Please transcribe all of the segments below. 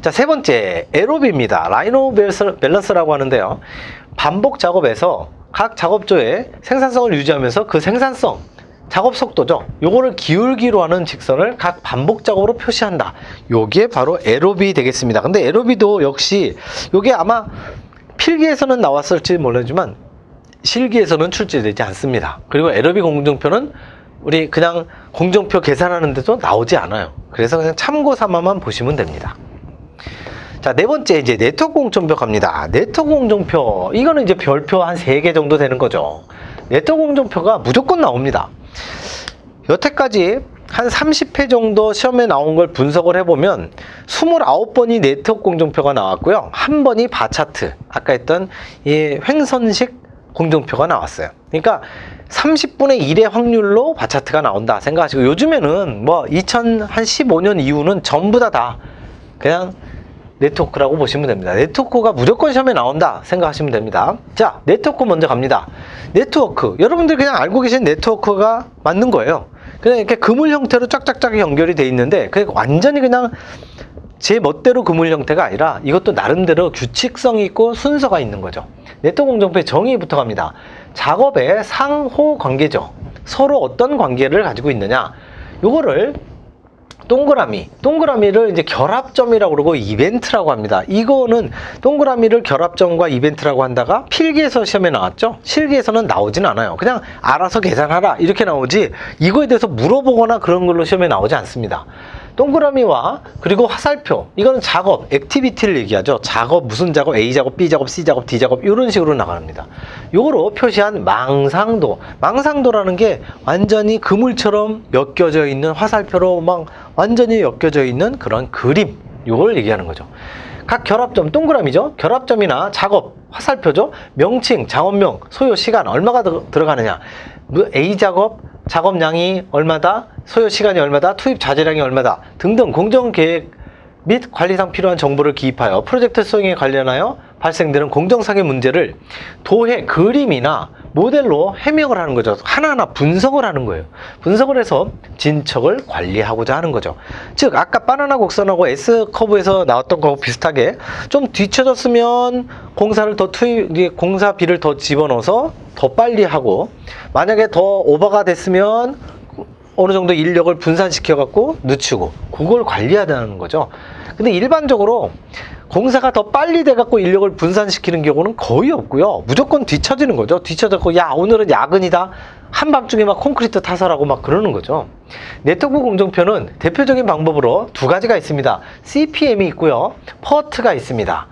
자, 세 번째, 에로비입니다. 라이노 밸런스- 밸런스라고 하는데요. 반복 작업에서 각 작업조의 생산성을 유지하면서 그 생산성, 작업 속도죠. 요거를 기울기로 하는 직선을 각 반복 작업으로 표시한다. 요게 바로 에로비 되겠습니다. 근데 에로비도 역시 요게 아마 필기에서는 나왔을지 모르지만 실기에서는 출제되지 않습니다. 그리고 에러비 공정표는 우리 그냥 공정표 계산하는데도 나오지 않아요. 그래서 그냥 참고 삼아만 보시면 됩니다. 자, 네 번째 이제 네트워크 공정표 갑니다. 네트워크 공정표 이거는 이제 별표 한 세 개 정도 되는 거죠. 네트워크 공정표가 무조건 나옵니다. 여태까지 한 30회 정도 시험에 나온 걸 분석을 해보면 29번이 네트워크 공정표가 나왔고요. 한 번이 바차트, 아까 했던 이 횡선식 공정표가 나왔어요. 그러니까 30분의 1의 확률로 바차트가 나온다 생각하시고 요즘에는 뭐 2015년 이후는 전부 다 다 그냥 네트워크라고 보시면 됩니다. 네트워크가 무조건 시험에 나온다 생각하시면 됩니다. 자, 네트워크 먼저 갑니다. 네트워크. 여러분들 그냥 알고 계신 네트워크가 맞는 거예요. 그냥 이렇게 그물 형태로 쫙쫙쫙 연결이 돼 있는데 그게 완전히 그냥 제 멋대로 그물 형태가 아니라 이것도 나름대로 규칙성이 있고 순서가 있는 거죠. 네트워크 공정표의 정의부터 갑니다. 작업의 상호 관계죠. 서로 어떤 관계를 가지고 있느냐. 요거를 동그라미, 동그라미를 이제 결합점이라고 그러고 이벤트라고 합니다. 이거는 동그라미를 결합점과 이벤트라고 한다가 필기에서 시험에 나왔죠. 실기에서는 나오진 않아요. 그냥 알아서 계산하라 이렇게 나오지 이거에 대해서 물어보거나 그런 걸로 시험에 나오지 않습니다. 동그라미와 그리고 화살표 이거는 작업, 액티비티를 얘기하죠. 작업 무슨 작업, A 작업, B 작업, C 작업, D 작업 이런 식으로 나갑니다. 요거로 표시한 망상도, 망상도라는 게 완전히 그물처럼 엮여져 있는 화살표로 막 완전히 엮여져 있는 그런 그림 요걸 얘기하는 거죠. 각 결합점 동그라미죠. 결합점이나 작업 화살표죠. 명칭, 작업명, 소요 시간 얼마가 들- 들어가느냐. 뭐 A 작업 작업량이 얼마다, 소요 시간이 얼마다, 투입 자재량이 얼마다 등등 공정 계획 및 관리상 필요한 정보를 기입하여 프로젝트 수행에 관련하여 발생되는 공정상의 문제를 도해 그림이나 모델로 해명을 하는 거죠. 하나하나 분석을 하는 거예요. 분석을 해서 진척을 관리하고자 하는 거죠. 즉 아까 바나나 곡선하고 S 커브에서 나왔던 거하고 비슷하게 좀 뒤쳐졌으면 공사를 더 투입 공사비를 더 집어넣어서 더 빨리 하고 만약에 더 오버가 됐으면 어느 정도 인력을 분산시켜 갖고 늦추고 그걸 관리해야 되는 거죠. 근데 일반적으로 공사가 더 빨리 돼 갖고 인력을 분산시키는 경우는 거의 없고요. 무조건 뒤처지는 거죠. 뒤처졌고 야 오늘은 야근이다. 한밤중에 막 콘크리트 타설하고 막 그러는 거죠. 네트워크 공정표는 대표적인 방법으로 두 가지가 있습니다. CPM이 있고요. 퍼트가 있습니다.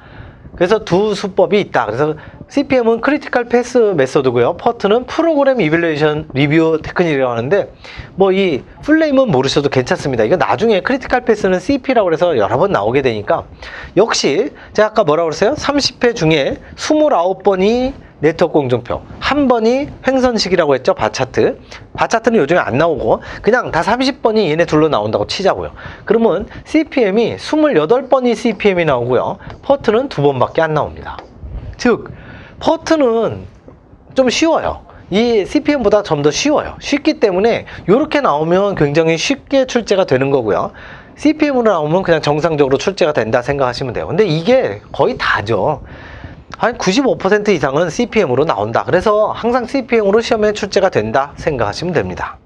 그래서 두 수법이 있다. 그래서 CPM은 크리티컬 패스 메소드고요. 퍼트는 프로그램 이빌레이션 리뷰 테크닉이라고 하는데 뭐이 풀네임은 모르셔도 괜찮습니다. 이거 나중에 크리티컬 패스는 CP라고 해서 여러 번 나오게 되니까 역시 제가 아까 뭐라고 그랬어요? 30회 중에 29번이 네트워크 공정표, 한 번이 횡선식이라고 했죠. 바차트. 바차트는 요즘에 안 나오고 그냥 다 30번이 얘네 둘로 나온다고 치자고요. 그러면 CPM이 28번이 CPM이 나오고요. 퍼트는 두 번밖에 안 나옵니다. 즉 퍼트는 좀 쉬워요. 이 CPM보다 좀 더 쉬워요. 쉽기 때문에 이렇게 나오면 굉장히 쉽게 출제가 되는 거고요. CPM으로 나오면 그냥 정상적으로 출제가 된다 생각하시면 돼요. 근데 이게 거의 다죠. 한 95% 이상은 CPM으로 나온다. 그래서 항상 CPM으로 시험에 출제가 된다 생각하시면 됩니다.